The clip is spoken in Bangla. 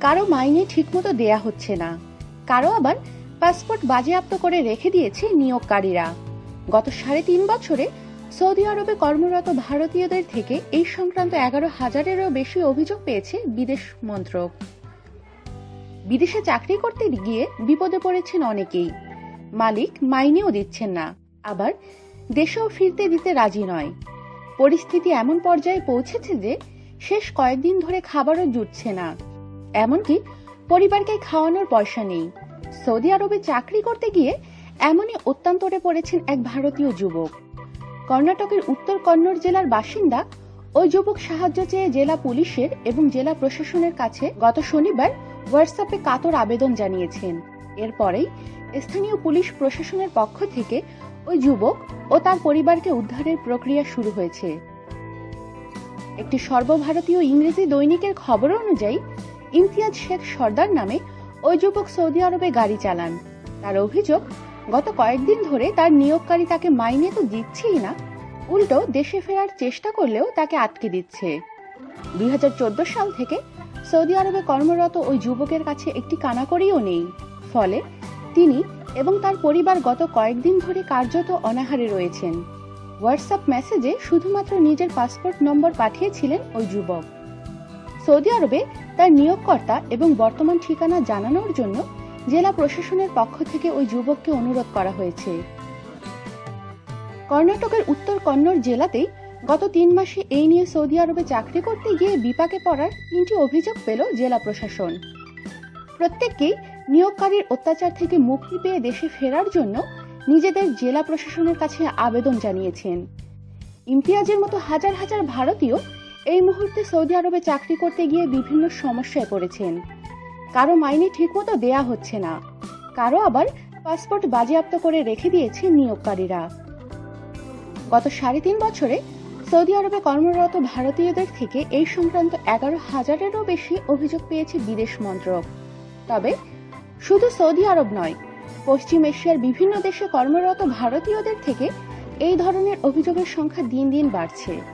কারও মাইনে ঠিকমতো দেয়া হচ্ছে না। কারও আবার পাসপোর্ট বাজেয়াপ্ত করে রেখে দিয়েছে নিয়োগকারীরা। গত সাড়ে তিন বছরে সৌদি আরবে কর্মরত ভারতীয়দের থেকে এই সংক্রান্ত এগারো হাজারেরও বেশি অভিযোগ পেয়েছে বিদেশ মন্ত্রক। বিদেশে চাকরি করতে গিয়ে বিপদে পড়েছেন অনেকেই। মালিক মাইনেও দিচ্ছেন না। আবার দেশেও ফিরতে দিতে রাজি নয়। পরিস্থিতি এমন পর্যায়ে পৌঁছেছে যে শেষ কয়েকদিন ধরে খাবারও জুটছে না। এমনকি পরিবারকে খাওয়ানোর পয়সা নেই। সৌদি আরবে চাকরি করতে গিয়ে এমনই অত্যন্তরে পড়েছেন এক ভারতীয় যুবক। কর্ণাটকের উত্তর কন্নড় জেলার বাসিন্দা ওই যুবক সাহায্য চেয়ে জেলা পুলিশের এবং জেলা প্রশাসনের কাছে গত শনিবার হোয়াটসঅ্যাপে কাতর আবেদন জানিয়েছেন। এরপরেই স্থানীয় পুলিশ প্রশাসনের পক্ষ থেকে ওই যুবক ও তার পরিবারকে উদ্ধারের প্রক্রিয়া শুরু হয়েছে। একটি সর্বভারতীয় ইংরেজি দৈনিকের খবর অনুযায়ী ইমতিয়াজ শেখ সর্দার নামে ওই যুবক সৌদি আরবে গাড়ি চালান। তার অভিযোগ, গত কয়েকদিন ধরে তার নিয়োগকারী তাকে মাইনে তো দিচ্ছেই না, উল্টো দেশে ফেরার চেষ্টা করলেও তাকে আটকে দিচ্ছে। দু হাজার চোদ্দ সাল থেকে সৌদি আরবে কর্মরত ওই যুবকের কাছে একটি কানাকড়িও নেই। ফলে তিনি এবং তার পরিবার গত কয়েকদিন ধরে কার্যত অনাহারে রয়েছেন। হোয়াটসঅ্যাপ মেসেজে শুধুমাত্র নিজের পাসপোর্ট নম্বর পাঠিয়েছিলেন ওই যুবক। সৌদি আরবে তার নিয়োগকর্তা এবং বর্তমান ঠিকানা জানানোর জন্য জেলা প্রশাসনের পক্ষ থেকে ওই যুবককে অনুরোধ করা হয়েছে। কর্ণাটকের উত্তর কন্নড় জেলাতেই গত তিন মাসে এই নিয়ে সৌদি আরবে চাকরি করতে গিয়ে বিপাকে পড়ার তিনটি অভিযোগ পেল জেলা প্রশাসন। প্রত্যেককেই নিয়োগকারীর অত্যাচার থেকে মুক্তি পেয়ে দেশে ফেরার জন্য নিজেদের জেলা প্রশাসনের কাছে আবেদন জানিয়েছেন। ইমতিয়াজের মতো হাজার হাজার ভারতীয় এই মুহূর্তে সৌদি আরবে চাকরি করতে গিয়ে বিভিন্ন সমস্যায় পড়েছেন। কারও মাইনে ঠিকমতো দেয়া হচ্ছে না। কারও আবার পাসপোর্ট বাজেয়াপ্ত করে রেখে দিয়েছে নিয়োগকারীরা। গত সাড়ে তিন বছরে সৌদি আরবে কর্মরত ভারতীয়দের থেকে এই সংক্রান্ত এগারো হাজারেরও বেশি অভিযোগ পেয়েছে বিদেশ মন্ত্রক। তবে শুধু সৌদি আরব নয়, পশ্চিম এশিয়ার বিভিন্ন দেশে কর্মরত ভারতীয়দের থেকে এই ধরনের অভিযোগের সংখ্যা দিন দিন বাড়ছে।